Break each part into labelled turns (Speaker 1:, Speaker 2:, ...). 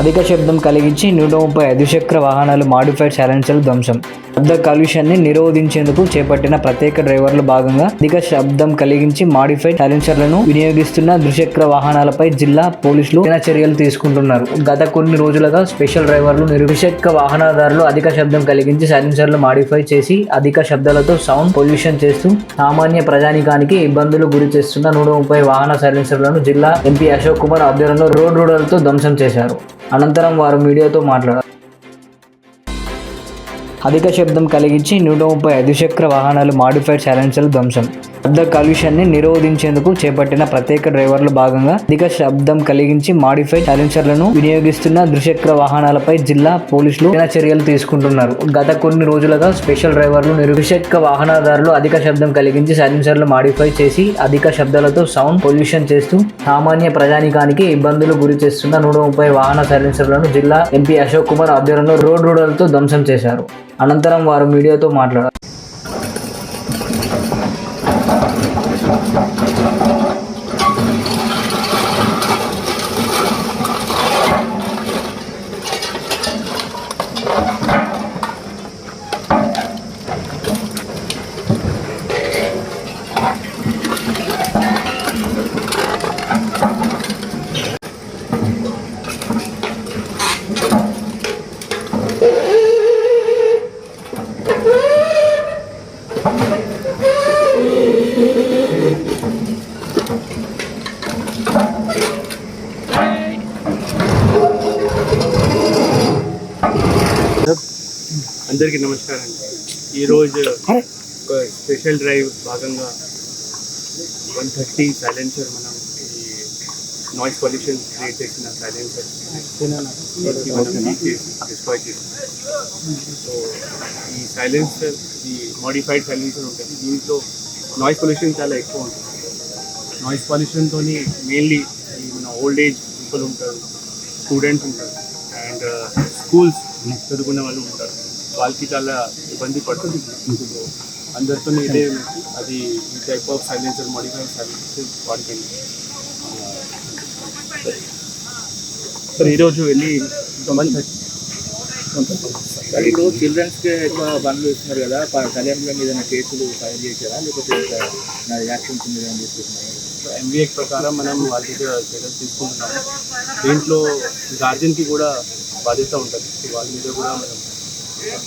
Speaker 1: అధిక శబ్దం కలిగించి నూట ముప్పై ద్విచక్ర వాహనాలు మాడిఫైడ్ సైలెన్సర్లు ధ్వంసం. శబ్ద కాలుష్యాన్ని నిరోధించేందుకు చేపట్టిన ప్రత్యేక డ్రైవర్లు భాగంగా అధిక శబ్దం కలిగించి మాడిఫైడ్ సైలెన్సర్లను వినియోగిస్తున్న ద్విచక్ర వాహనాలపై జిల్లా పోలీసులు చర్యలు తీసుకుంటున్నారు. గత కొన్ని రోజులుగా స్పెషల్ డ్రైవర్లు ద్విచక్ర వాహనదారులు అధిక శబ్దం కలిగించి సైలెన్సర్లు మాడిఫై చేసి అధిక శబ్దాలతో సౌండ్ పొల్యూషన్ చేస్తూ సామాన్య ప్రజానికానికి ఇబ్బందులు గురి చేస్తున్న నూట ముప్పై వాహన సైలెన్సర్లను జిల్లా ఎంపీ అశోక్ కుమార్ ఆధ్వర్యంలో రోడ్ రోడ్లతో ధ్వంసం చేశారు. అనంతరం వారు మీడియాతో మాట్లాడారు. అధిక శబ్దం కలిగించి నూట ముప్పై ద్విచక్ర వాహనాలు మాడిఫైడ్ సైలెన్సర్లు ధ్వంసం. శబ్ద కాలుష్యాన్ని నిరోధించేందుకు చేపట్టిన ప్రత్యేక డ్రైవర్లు భాగంగా అధిక శబ్దం కలిగించి మాడిఫైడ్ సైలెన్సర్లను వినియోగిస్తున్న ద్విచక్ర వాహనాలపై జిల్లా పోలీసులు చర్యలు తీసుకుంటున్నారు. గత కొన్ని రోజులుగా స్పెషల్ డ్రైవర్లు ద్విచక్ర వాహనదారులు అధిక శబ్దం కలిగించి సైలెన్సర్లు మాడిఫై చేసి అధిక శబ్దాలతో సౌండ్ పొల్యూషన్ చేస్తూ సామాన్య ప్రజానికానికి ఇబ్బందులు గురి చేస్తున్న నూట ముప్పై వాహన సైలెన్సర్లను జిల్లా ఎంపీ అశోక్ కుమార్ ఆధ్వర్యంలో రోడ్ రోడ్లతో ధ్వంసం చేశారు. అనంతరం వారు మీడియాతో మాట్లాడారు.
Speaker 2: అందరికీ నమస్కారం. అండి ఈరోజు ఒక స్పెషల్ డ్రైవ్ భాగంగా వన్ థర్టీ సైలెన్సర్ మనం ఈ నాయిస్ పొల్యూషన్ క్రియేట్ చేసిన సైలెన్సర్ మనం డిస్ట్రాయ్ చేసాం సో ఈ సైలెన్సర్ ఈ మోడిఫైడ్ సైలెన్సర్ ఉంటుంది. దీంట్లో నాయిస్ పొల్యూషన్ చాలా ఎక్కువ ఉంటుంది. నాయిస్ పొల్యూషన్తో మెయిన్లీ ఈ మన ఓల్డ్ ఏజ్ పీపుల్ ఉంటారు స్టూడెంట్స్ ఉంటారు. అండ్ స్కూల్స్ చదువుకునే వాళ్ళు ఉంటారు. వాళ్ళకి చాలా ఇబ్బంది పడుతుంది. అందరితో ఇదే అది ఈ type of silencer modify silencer వాడుతుంది సార్ ఈరోజు వెళ్ళి
Speaker 3: సార్ ఇప్పుడు చిల్డ్రన్స్కి ఎక్కువ బండ్లు ఇస్తున్నారు కదా తల్లిదండ్రుల మీద ఏదైనా కేసులు ఫైల్ చేశారా? లేకపోతే నా యాక్షన్స్ మీద
Speaker 2: ఎంబీఏ ప్రకారం మనం వాళ్ళ దగ్గర చర్యలు తీసుకుంటున్నాము. దీంట్లో గార్జెన్కి కూడా బాధ్యత ఉంటుంది. వాళ్ళ మీద కూడా మనం Thank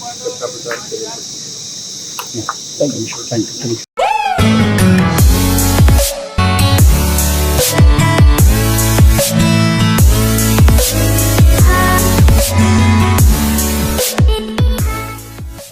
Speaker 2: you. Thank.
Speaker 3: Thank you.